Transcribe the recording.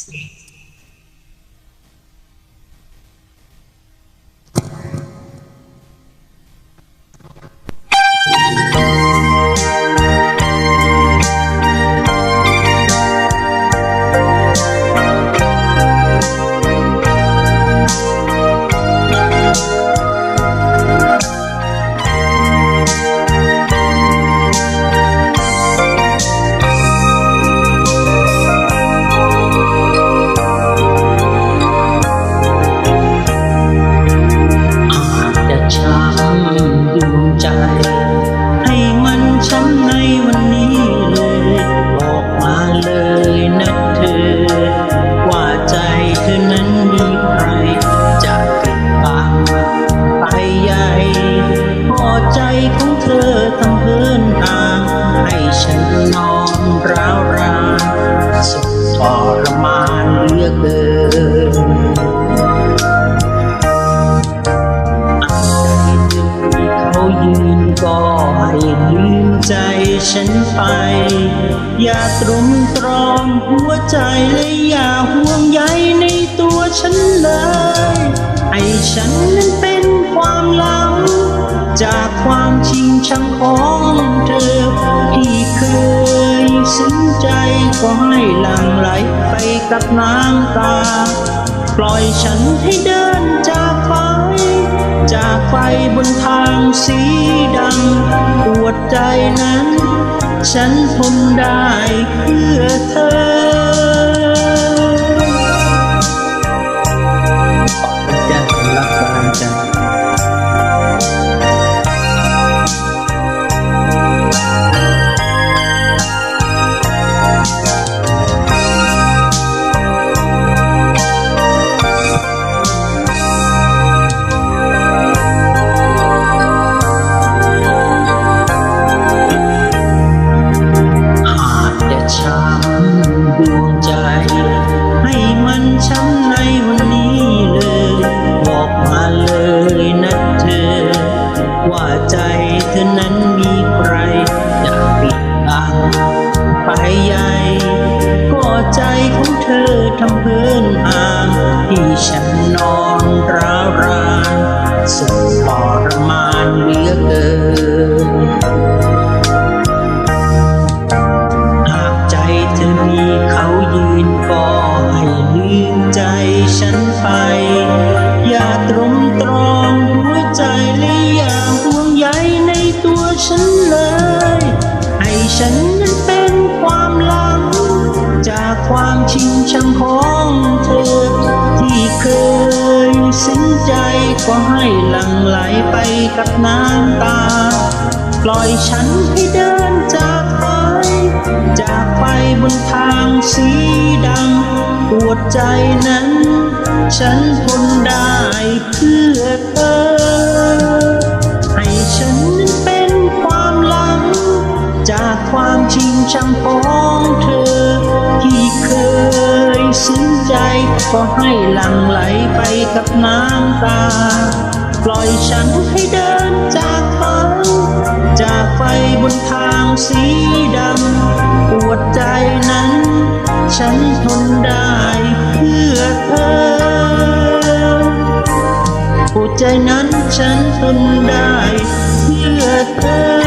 Sì. ใจฉันไป อย่าตรุมตรอมหัวใจและอย่าห่วงใยในตัวฉันเลยให้ฉันนั้นเป็นความหลัง จากความชิงชังของเธอ ที่เคยซึ้งใจก็ให้หลั่งไหลไปกับน้ำตา ปล่อยฉันให้เดินจากไป จากไปบนทางสีดำปวดใจนั้น ฉันทนได้เพื่อเธอ องเธอทำเพื่อนห่างที่ฉันนอนร้าวรานสุดทรมานเหลือเกินหากใจเธอมีเขายืนก็ให้ลืมใจฉันไป อย่าตรมตรอมหัวใจและอย่าห่วงใยในตัวฉันเลย ให้ฉัน ชิงชังของเธอ ที่เคยสิ้นใจก็ให้หลั่งไหลไปกับน้ำตา ปล่อยฉันให้เดินจากไป จากไปบนทางสีดำปวดใจนั้น ฉันทนได้เพื่อเธอ ยซึ้งใจ ก็ให้หลั่งไหลไปกับน้ำตา ปล่อยฉันให้เดินจากไปจากไปบนทางสีดำปวดใจนั้น ฉันทนได้เพื่อเธอปวดใจนั้นฉันทนได้เพื่อเธอ